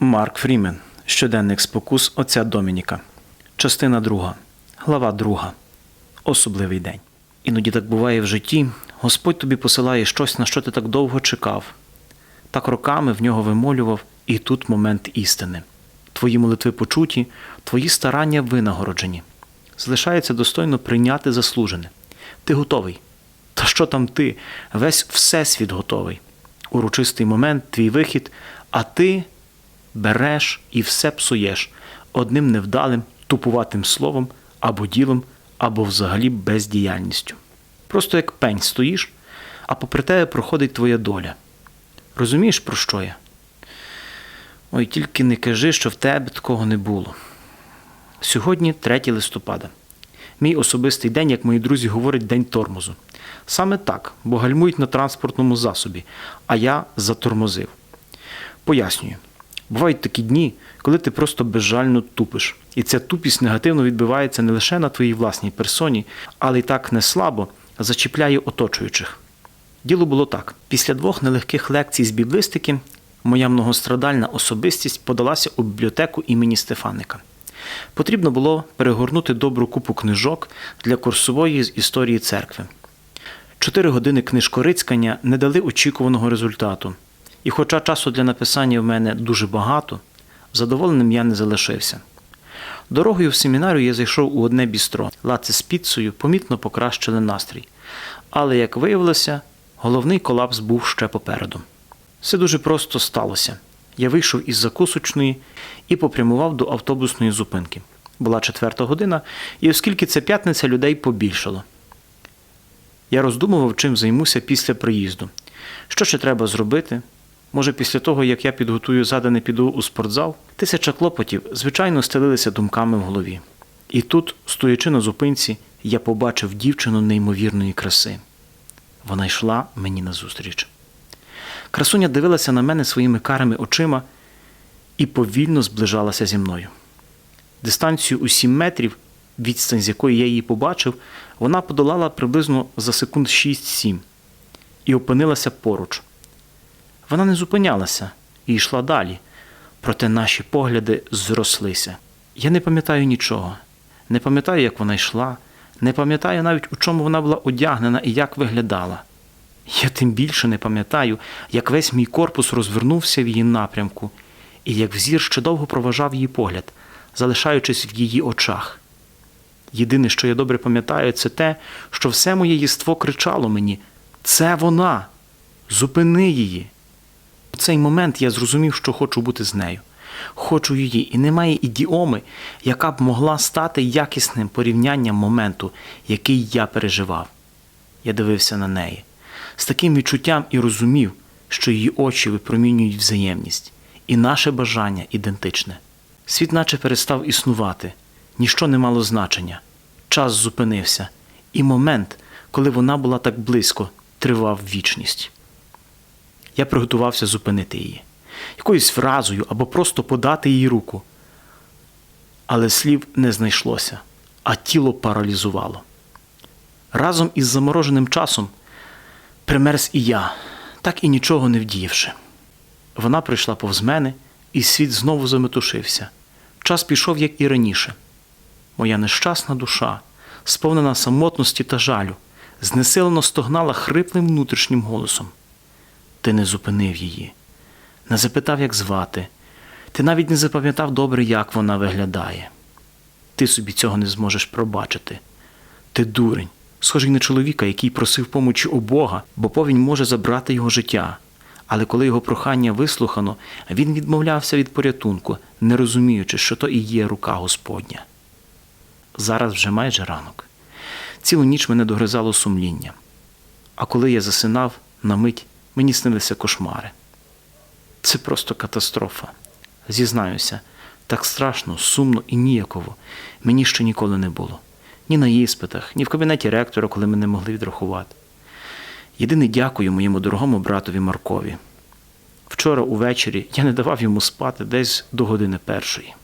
Марк Фрімен. Щоденник спокус отця Домініка. Частина 2. Глава 2. Особливий день. Іноді так буває в житті. Господь тобі посилає щось, на що ти так довго чекав. Так роками в нього вимолював, і тут момент істини. Твої молитви почуті, твої старання винагороджені. Залишається достойно прийняти заслужене. Ти готовий. Та що там ти? Весь всесвіт готовий. Урочистий момент, твій вихід, а ти береш і все псуєш одним невдалим, тупуватим словом або ділом, або взагалі бездіяльністю. Просто як пень стоїш, а попри тебе проходить твоя доля. Розумієш, про що я? Ой, тільки не кажи, що в тебе такого не було. Сьогодні 3 листопада. Мій особистий день, як мої друзі говорять, день тормозу. Саме так, бо гальмують на транспортному засобі, а я затормозив. Пояснюю. Бувають такі дні, коли ти просто безжально тупиш. І ця тупість негативно відбивається не лише на твоїй власній персоні, але й так не слабо зачіпляє оточуючих. Діло було так: після двох нелегких лекцій з біблістики моя многострадальна особистість подалася у бібліотеку імені Стефаника. Потрібно було перегорнути добру купу книжок для курсової з історії церкви. Чотири години книжкорицькання не дали очікуваного результату. І хоча часу для написання в мене дуже багато, задоволеним я не залишився. Дорогою в семінарію я зайшов у одне бістро. Лаци з піцею помітно покращили настрій. Але, як виявилося, головний колапс був ще попереду. Все дуже просто сталося. Я вийшов із закусочної і попрямував до автобусної зупинки. Була четверта година, і оскільки це п'ятниця, людей побільшало. Я роздумував, чим займуся після приїзду. Що ще треба зробити? Може, після того, як я підготую задане піду у спортзал, тисяча клопотів, звичайно, стелилися думками в голові. І тут, стоячи на зупинці, я побачив дівчину неймовірної краси. Вона йшла мені назустріч. Красуня дивилася на мене своїми карими очима і повільно зближалася зі мною. Дистанцію у 7 метрів, відстань з якої я її побачив, вона подолала приблизно за секунд 6-7 і опинилася поруч. Вона не зупинялася і йшла далі, проте наші погляди зрослися. Я не пам'ятаю нічого, не пам'ятаю, як вона йшла, не пам'ятаю навіть, у чому вона була одягнена і як виглядала. Я тим більше не пам'ятаю, як весь мій корпус розвернувся в її напрямку, і як взір ще довго проважав її погляд, залишаючись в її очах. Єдине, що я добре пам'ятаю, це те, що все моє єство кричало мені: це вона! Зупини її! Цей момент я зрозумів, що хочу бути з нею. Хочу її, і немає ідіоми, яка б могла стати якісним порівнянням моменту, який я переживав. Я дивився на неї з таким відчуттям і розумів, що її очі випромінюють взаємність, і наше бажання ідентичне. Світ наче перестав існувати, ніщо не мало значення. Час зупинився, і момент, коли вона була так близько, тривав вічність. Я приготувався зупинити її, якоюсь фразою або просто подати їй руку. Але слів не знайшлося, а тіло паралізувало. Разом із замороженим часом примерз і я, так і нічого не вдіявши. Вона прийшла повз мене, і світ знову заметушився. Час пішов, як і раніше. Моя нещасна душа, сповнена самотності та жалю, знесилено стогнала хриплим внутрішнім голосом. Ти не зупинив її, не запитав, як звати, ти навіть не запам'ятав добре, як вона виглядає. Ти собі цього не зможеш пробачити. Ти дурень, схожий на чоловіка, який просив помочі у Бога, бо повінь може забрати його життя. Але коли його прохання вислухано, він відмовлявся від порятунку, не розуміючи, що то і є рука Господня. Зараз вже майже ранок. Цілу ніч мене догризало сумління. А коли я засинав, на мить мені снилися кошмари. Це просто катастрофа. Зізнаюся, так страшно, сумно і ніяково мені ще ніколи не було. Ні на іспитах, ні в кабінеті ректора, коли мене могли відрахувати. Єдине дякую моєму дорогому братові Маркові. Вчора увечері я не давав йому спати десь до години першої.